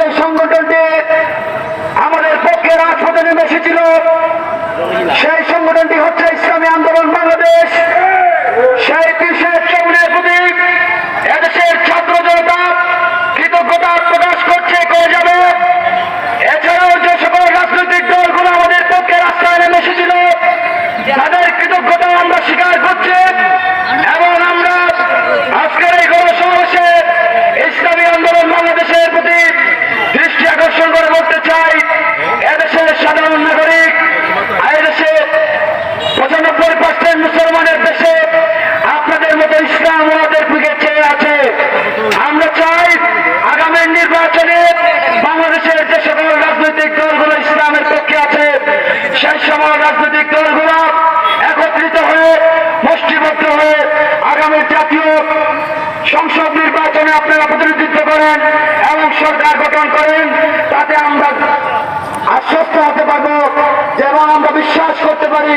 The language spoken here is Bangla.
যে সংগঠনটি নির্বাচনে বাংলাদেশের যে সকল রাজনৈতিক দলগুলো ইসলামের পক্ষে আছে, সেই সকল রাজনৈতিক দলগুলো একত্রিত হয়ে, মুষ্টিবদ্ধ হয়ে আগামী জাতীয় সংসদ নির্বাচনে আপনারা প্রতিনিধিত্ব করেন এবং সরকার গঠন করেন, তাতে আমরা আশ্বস্ত হতে পারব যেন আমরা বিশ্বাস করতে পারি